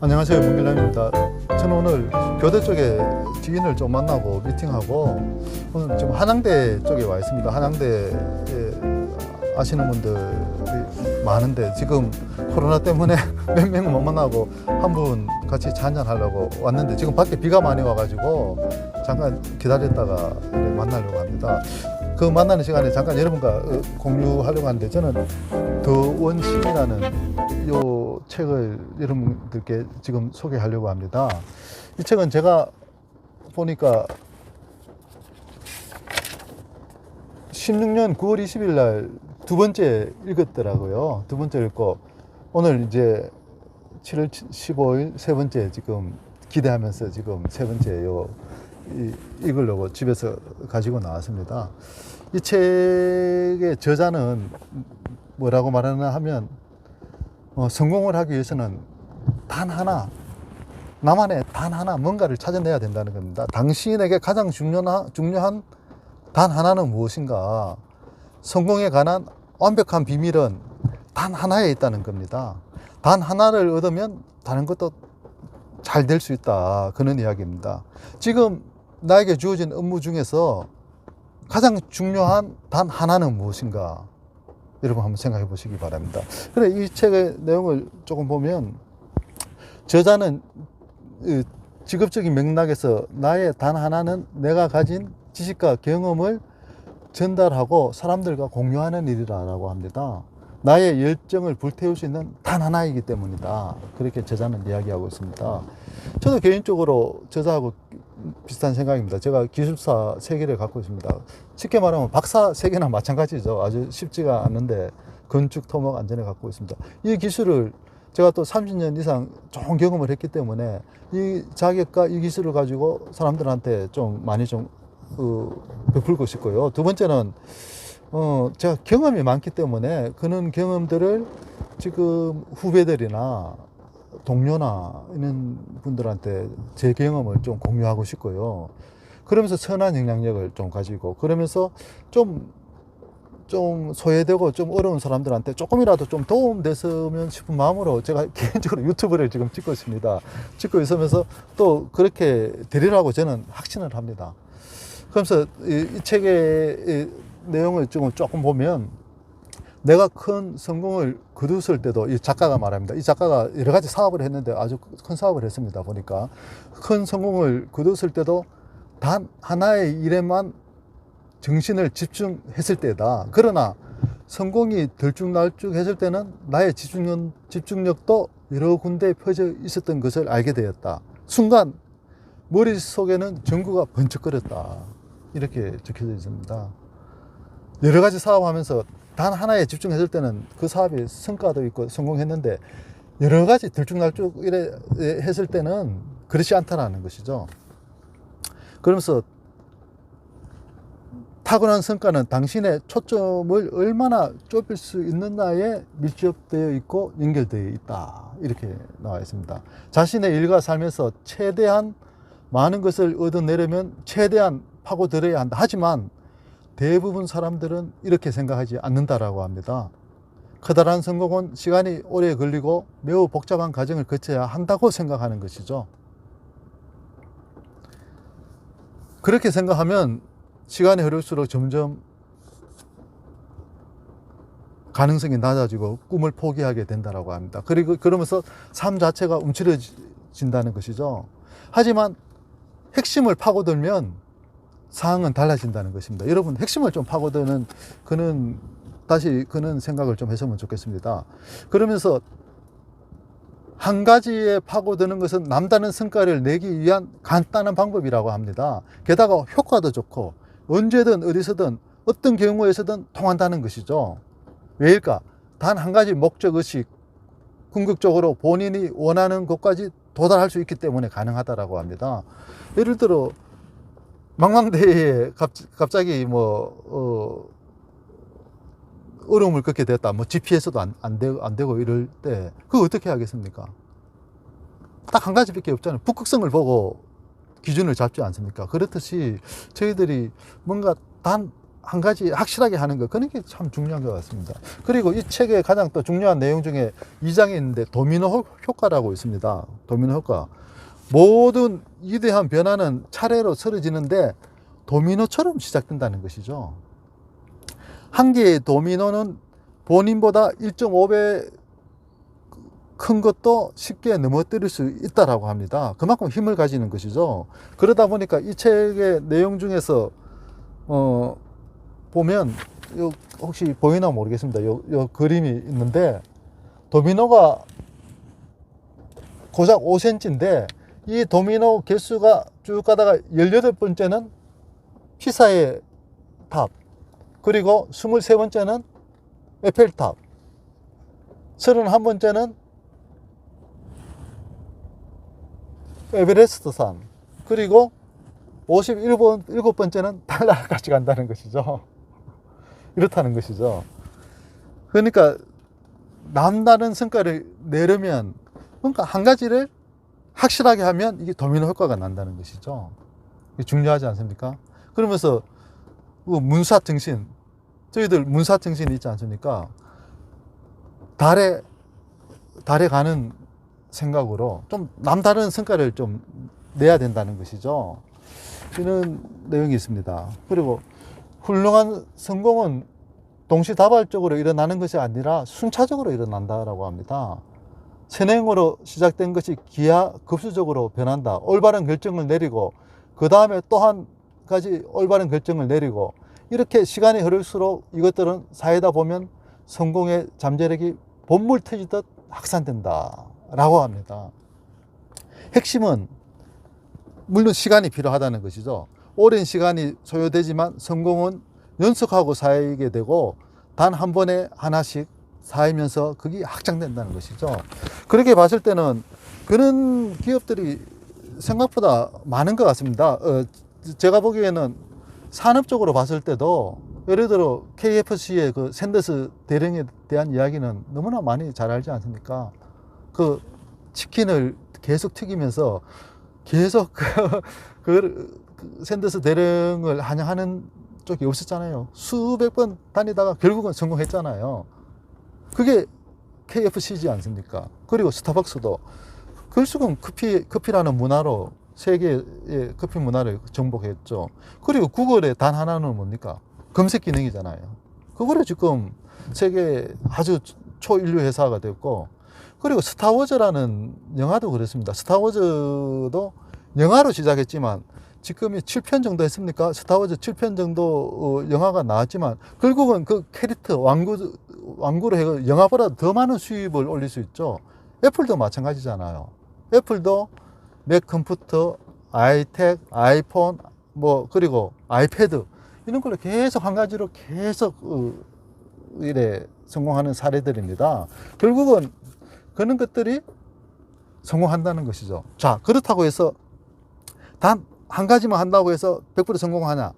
안녕하세요 문길남입니다. 저는 오늘 교대 쪽에 지인을 좀 만나고 미팅하고 오늘 지금 한양대 쪽에 와 있습니다. 한양대에 아시는 분들이 많은데 지금 코로나 때문에 몇명못 만나고 한 분 같이 잔잔 하려고 왔는데 지금 밖에 비가 많이 와가지고 잠깐 기다렸다가 만나려고 합니다. 그 만나는 시간에 잠깐 여러분과 어, 공유하려고 하는데 저는 더 원심이라는 요 책을 여러분들께 지금 소개하려고 합니다. 이 책은 제가 보니까 16년 9월 20일 날 두 번째 읽었더라고요. 두 번째 읽고 오늘 이제 7월 15일 세 번째 지금 기대하면서 지금 세 번째 요 이- 읽으려고 집에서 가지고 나왔습니다. 이 책의 저자는 뭐라고 말하나 하면 어, 성공을 하기 위해서는 단 하나 나만의 단 하나 뭔가를 찾아내야 된다는 겁니다. 당신에게 가장 중요한, 중요한 단 하나는 무엇인가? 성공에 관한 완벽한 비밀은 단 하나에 있다는 겁니다. 단 하나를 얻으면 다른 것도 잘 될 수 있다. 그런 이야기입니다. 지금 나에게 주어진 업무 중에서 가장 중요한 단 하나는 무엇인가? 여러분 한번 생각해 보시기 바랍니다. 그래, 이 책의 내용을 조금 보면 저자는 이 직업적인 맥락에서 나의 단 하나는 내가 가진 지식과 경험을 전달하고 사람들과 공유하는 일이라고 합니다. 나의 열정을 불태울 수 있는 단 하나이기 때문이다. 그렇게 저자는 이야기하고 있습니다. 저도 개인적으로 저자하고 비슷한 생각입니다. 제가 기술사 세 개를 갖고 있습니다. 쉽게 말하면 박사 세 개나 마찬가지죠. 아주 쉽지가 않은데 건축, 토목, 안전에 갖고 있습니다. 이 기술을 제가 또 30년 이상 좋은 경험을 했기 때문에 이 자격과 이 기술을 가지고 사람들한테 좀 많이 좀 어, 베풀고 싶고요. 두 번째는 어, 제가 경험이 많기 때문에 그런 경험들을 지금 후배들이나 동료나 이런 분들한테 제 경험을 좀 공유하고 싶고요. 그러면서 선한 영향력을 좀 가지고 그러면서 좀, 좀 소외되고 좀 어려운 사람들한테 조금이라도 좀 도움 됐으면 싶은 마음으로 제가 개인적으로 유튜브를 지금 찍고 있습니다. 찍고 있으면서 또 그렇게 되리라고 저는 확신을 합니다. 그러면서 이, 이 책의 이 내용을 조금 보면 내가 큰 성공을 거두었을 때도 이 작가가 말합니다. 이 작가가 여러 가지 사업을 했는데 아주 큰 사업을 했습니다. 보니까 큰 성공을 거두었을 때도 단 하나의 일에만 정신을 집중했을 때다. 그러나 성공이 들쭉날쭉 했을 때는 나의 집중력, 집중력도 여러 군데에 펴져 있었던 것을 알게 되었다. 순간 머릿속에는 전구가 번쩍거렸다. 이렇게 적혀져 있습니다. 여러 가지 사업하면서 단 하나에 집중했을 때는 그 사업이 성과도 있고 성공했는데 여러 가지 들쭉날쭉 이래 했을 때는 그렇지 않다라는 것이죠. 그러면서 타고난 성과는 당신의 초점을 얼마나 좁힐 수 있느냐에 밀접되어 있고 연결되어 있다. 이렇게 나와 있습니다. 자신의 일과 삶에서 최대한 많은 것을 얻어내려면 최대한 파고들어야 한다. 하지만 대부분 사람들은 이렇게 생각하지 않는다라고 합니다. 커다란 성공은 시간이 오래 걸리고 매우 복잡한 과정을 거쳐야 한다고 생각하는 것이죠. 그렇게 생각하면 시간이 흐를수록 점점 가능성이 낮아지고 꿈을 포기하게 된다라고 합니다. 그리고 그러면서 삶 자체가 움츠러진다는 것이죠. 하지만 핵심을 파고들면 상황은 달라진다는 것입니다. 여러분 핵심을 좀 파고드는 그는 다시 그는 생각을 좀 했으면 좋겠습니다. 그러면서 한 가지에 파고드는 것은 남다른 성과를 내기 위한 간단한 방법이라고 합니다. 게다가 효과도 좋고 언제든 어디서든 어떤 경우에서든 통한다는 것이죠. 왜일까? 단 한 가지 목적 의식, 궁극적으로 본인이 원하는 곳까지 도달할 수 있기 때문에 가능하다라고 합니다. 예를 들어 망망대해에 갑, 갑자기 뭐 어, 어려움을 겪게 됐다. 뭐 GPS도 안, 안, 되고, 안 되고 이럴 때 그거 어떻게 하겠습니까? 딱 한 가지밖에 없잖아요. 북극성을 보고 기준을 잡지 않습니까? 그렇듯이 저희들이 뭔가 단 한 가지 확실하게 하는 거 그런 게 참 중요한 것 같습니다. 그리고 이 책의 가장 또 중요한 내용 중에 2장에 있는데 도미노 효- 효과라고 있습니다. 도미노 효과. 모든 위대한 변화는 차례로 쓰러지는데 도미노처럼 시작된다는 것이죠. 한 개의 도미노는 본인보다 1.5배 큰 것도 쉽게 넘어뜨릴 수 있다라고 합니다. 그만큼 힘을 가지는 것이죠. 그러다 보니까 이 책의 내용 중에서 어 보면 요 혹시 보이나 모르겠습니다. 요, 요 그림이 있는데 도미노가 고작 5cm인데 이 도미노 개수가 쭉 가다가 18번째는 피사의 탑 그리고 23번째는 에펠탑 31번째는 에베레스트 산 그리고 51번, 7번째는 달나라까지 간다는 것이죠. 이렇다는 것이죠. 그러니까 남다른 성과를 내려면 그러니까 한 가지를 확실하게 하면 이게 도미노 효과가 난다는 것이죠. 중요하지 않습니까? 그러면서 그 문사 정신 저희들 문사 정신이 있지 않습니까? 달에 달에 가는 생각으로 좀 남다른 성과를 좀 내야 된다는 것이죠. 이런 내용이 있습니다. 그리고 훌륭한 성공은 동시다발적으로 일어나는 것이 아니라 순차적으로 일어난다라고 합니다. 선행으로 시작된 것이 기하 급수적으로 변한다. 올바른 결정을 내리고 그 다음에 또 한 가지 올바른 결정을 내리고 이렇게 시간이 흐를수록 이것들은 사이다 보면 성공의 잠재력이 본물 터지듯 확산된다 라고 합니다. 핵심은 물론 시간이 필요하다는 것이죠. 오랜 시간이 소요되지만 성공은 연속하고 쌓이게 되고 단 한 번에 하나씩 쌓이면서 그게 확장된다는 것이죠. 그렇게 봤을 때는 그런 기업들이 생각보다 많은 것 같습니다. 어, 제가 보기에는 산업적으로 봤을 때도 예를 들어 KFC의 그 샌더스 대령에 대한 이야기는 너무나 많이 잘 알지 않습니까? 그 치킨을 계속 튀기면서 계속 그, 그, 그 샌더스 대령을 환영하는 쪽이 없었잖아요. 수백 번 다니다가 결국은 성공했잖아요. 그게 KFC지 않습니까? 그리고 스타벅스도 결국은 커피, 커피라는 문화로 세계의 커피 문화를 정복했죠. 그리고 구글의 단 하나는 뭡니까? 검색 기능이잖아요. 그거를 지금 세계 아주 초인류 회사가 됐고, 그리고 스타워즈라는 영화도 그렇습니다. 스타워즈도 영화로 시작했지만 지금이 7편 정도 했습니까? 스타워즈 7편 정도 어, 영화가 나왔지만 결국은 그 캐릭터 왕구 왕구로 해서 영화보다 더 많은 수입을 올릴 수 있죠. 애플도 마찬가지잖아요. 애플도 맥 컴퓨터, 아이텍, 아이폰, 뭐 그리고 아이패드 이런 걸로 계속 한 가지로 계속 어, 이래 성공하는 사례들입니다. 결국은 그런 것들이 성공한다는 것이죠. 자, 그렇다고 해서 단 한 가지만 한다고 해서 100% 성공하냐?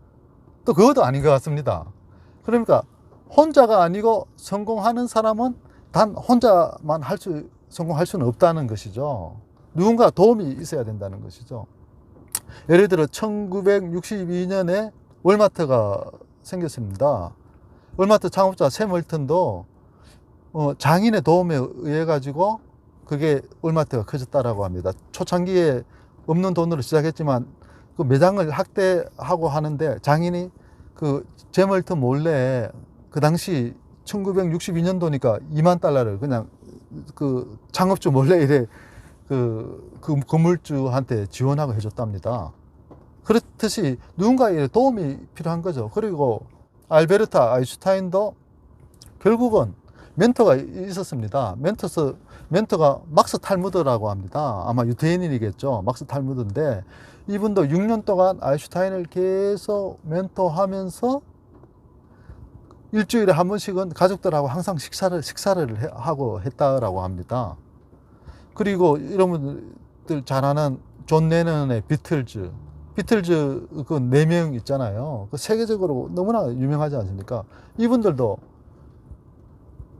또 그것도 아닌 것 같습니다. 그러니까 혼자가 아니고 성공하는 사람은 단 혼자만 할 수, 성공할 수는 없다는 것이죠. 누군가 도움이 있어야 된다는 것이죠. 예를 들어 1962년에 월마트가 생겼습니다. 월마트 창업자 샘 월튼도 어, 장인의 도움에 의해 가지고 그게 월마트가 커졌다라고 합니다. 초창기에 없는 돈으로 시작했지만 그 매장을 확대하고 하는데 장인이 그 제멀튼 몰래 그 당시 1962년도니까 2만 달러를 그냥 그 창업주 몰래 이래 그, 그 건물주한테 지원하고 해줬답니다. 그렇듯이 누군가의 도움이 필요한 거죠. 그리고 알베르타 아인슈타인도 결국은 멘토가 있었습니다. 멘토스, 멘토가 막스 탈무드라고 합니다. 아마 유태인이겠죠. 막스 탈무드인데 이분도 6년 동안 아인슈타인을 계속 멘토하면서 일주일에 한 번씩은 가족들하고 항상 식사를, 식사를 해- 하고 했다라고 합니다. 그리고 이런 분들 잘 아는 존 레넌의 비틀즈. 비틀즈 그 네 명 있잖아요. 그 세계적으로 너무나 유명하지 않습니까? 이분들도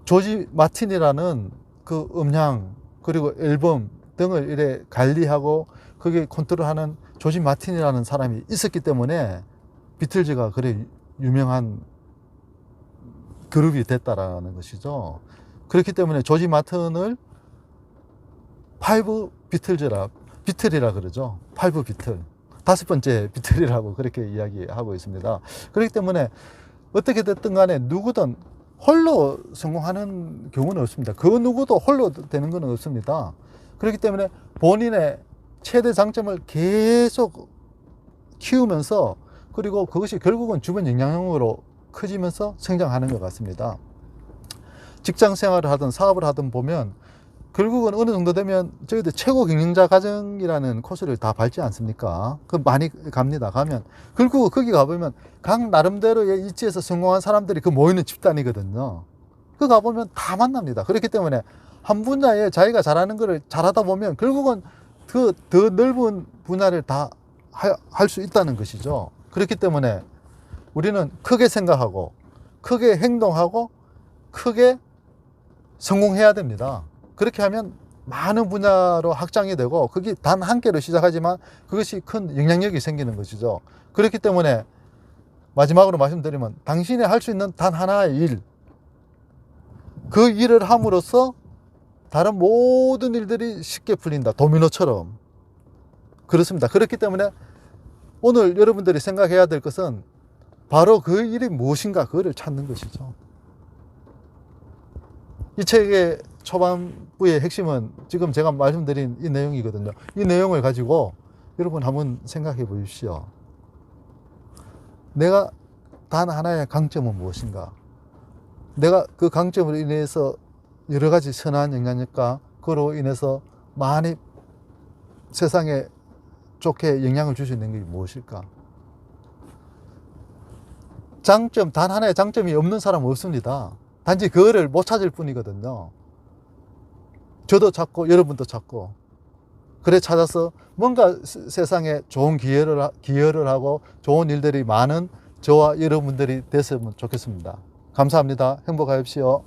조지 마틴이라는 그 음향 그리고 앨범 등을 이래 관리하고 그게 컨트롤하는 조지 마틴이라는 사람이 있었기 때문에 비틀즈가 그래 유명한 그룹이 됐다라는 것이죠. 그렇기 때문에 조지 마튼을 파이브 비틀즈라 비틀이라 그러죠. 파이브 비틀. 다섯 번째 비틀이라고 그렇게 이야기하고 있습니다. 그렇기 때문에 어떻게 됐든 간에 누구든 홀로 성공하는 경우는 없습니다. 그 누구도 홀로 되는 건 없습니다. 그렇기 때문에 본인의 최대 장점을 계속 키우면서 그리고 그것이 결국은 주변 영향력으로 커지면서 성장하는 것 같습니다. 직장 생활을 하든 사업을 하든 보면 결국은 어느 정도 되면 저희들 최고 경영자 과정이라는 코스를 다 밟지 않습니까? 그 많이 갑니다. 가면 결국 거기 가보면 각 나름대로의 이치에서 성공한 사람들이 그 모이는 집단이거든요. 그 가보면 다 만납니다. 그렇기 때문에 한 분야에 자기가 잘하는 거를 잘하다 보면 결국은 그 더 넓은 분야를 다 할 수 있다는 것이죠. 그렇기 때문에 우리는 크게 생각하고 크게 행동하고 크게 성공해야 됩니다. 그렇게 하면 많은 분야로 확장이 되고 그게 단 한 개로 시작하지만 그것이 큰 영향력이 생기는 것이죠. 그렇기 때문에 마지막으로 말씀드리면 당신이 할 수 있는 단 하나의 일, 그 일을 함으로써 다른 모든 일들이 쉽게 풀린다. 도미노처럼. 그렇습니다. 그렇기 때문에 오늘 여러분들이 생각해야 될 것은 바로 그 일이 무엇인가 그거를 찾는 것이죠. 이 책의 초반부의 핵심은 지금 제가 말씀드린 이 내용이거든요. 이 내용을 가지고 여러분 한번 생각해 보십시오. 내가 단 하나의 강점은 무엇인가? 내가 그 강점으로 인해서 여러 가지 선한 영향력과 그로 인해서 많이 세상에 좋게 영향을 줄 수 있는 게 무엇일까? 장점, 단 하나의 장점이 없는 사람은 없습니다. 단지 그거를 못 찾을 뿐이거든요. 저도 찾고 여러분도 찾고 그래 찾아서 뭔가 세- 세상에 좋은 기여를 하- 기여를 하고 좋은 일들이 많은 저와 여러분들이 됐으면 좋겠습니다. 감사합니다. 행복하십시오.